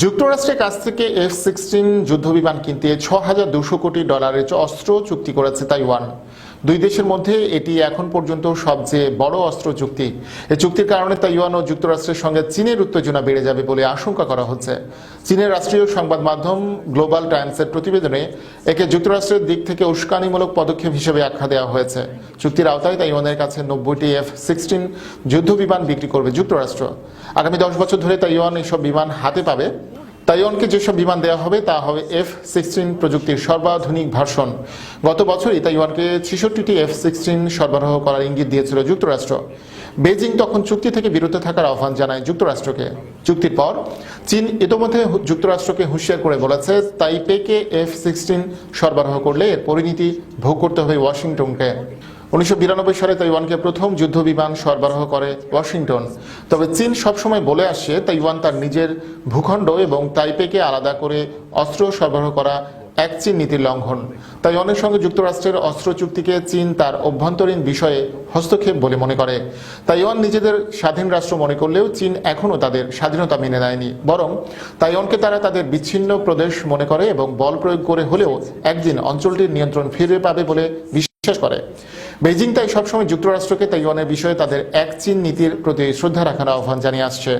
যুক্তরাষ্ট্রের কাছ থেকে এফ সিক্সটিন যুদ্ধবিমান কিনতে ছ হাজার দুশো কোটি ডলারের অস্ত্র চুক্তি করেছে তাইওয়ান। দুই দেশের মধ্যে এটি এখন পর্যন্ত সবচেয়ে বড় অস্ত্র চুক্তি। এই চুক্তির কারণে তাইওয়ান ও যুক্তরাষ্ট্রের সঙ্গে চীনের উত্তেজনা বেড়ে যাবে বলে আশঙ্কা করা হচ্ছে। চীনের রাষ্ট্রীয় সংবাদ মাধ্যম গ্লোবাল টাইমসের প্রতিবেদনে একে যুক্তরাষ্ট্রের দিক থেকে উস্কানিমূলক পদক্ষেপ হিসেবে আখ্যা দেওয়া হয়েছে। চুক্তির আওতায় তাইওয়ানের কাছে নব্বইটি এফ সিক্সটিন যুদ্ধ বিমান বিক্রি করবে যুক্তরাষ্ট্র। আগামী দশ বছর ধরে তাইওয়ান এসব বিমান হাতে পাবে। তাইওয়ানকে যেসব বিমান দেওয়া হবে, তা হবে এফ সিক্সটিন প্রযুক্তির সর্বাধুনিক ভার্সন। গত বছরই তাইওয়ানকে ছেষট্টিটি এফ সিক্সটিন সরবরাহ করার ইঙ্গিত দিয়েছিল যুক্তরাষ্ট্র। বেজিং তখন চুক্তি থেকে বিরত থাকার আহ্বান জানায় যুক্তরাষ্ট্রকে। চুক্তির পর, চীন ইতোমধ্যে যুক্তরাষ্ট্রকে হুঁশিয়ার করে বলেছে, তাইপেকে এফ সিক্সটিন সরবরাহ করলে এর পরিণতি ভোগ করতে হবে ওয়াশিংটনকে। উনিশশো বিরানব্বই সালে তাইওয়ানকে প্রথম যুদ্ধ বিমান সরবরাহ করে ওয়াশিংটন। তবে চীন সবসময় বলে আসছে তাইওয়ান তার নিজের ভূখণ্ড এবং তাইপেকে আলাদা করে অস্ত্র সরবরাহ করা এক চীন নীতির লঙ্ঘন। তাইওয়ানের সঙ্গে যুক্তরাষ্ট্রের অস্ত্র চুক্তিকে চীন তার অভ্যন্তরীণ বিষয়ে হস্তক্ষেপ বলে মনে করে। তাইওয়ান নিজেদের স্বাধীন রাষ্ট্র মনে করলেও চীন এখনও তাদের স্বাধীনতা মেনে নেয়নি। বরং তাইওয়ানকে তারা তাদের বিচ্ছিন্ন প্রদেশ মনে করে এবং বল প্রয়োগ করে হলেও একদিন অঞ্চলটির নিয়ন্ত্রণ ফিরে পাবে বলে বিশ্বাস করে। বেজিং তাই সবসময় যুক্তরাষ্ট্রকে তাইওয়ানের বিষয়ে তাদের এক চীন নীতির প্রতি শ্রদ্ধা রাখার আহ্বান জানিয়ে আসছে।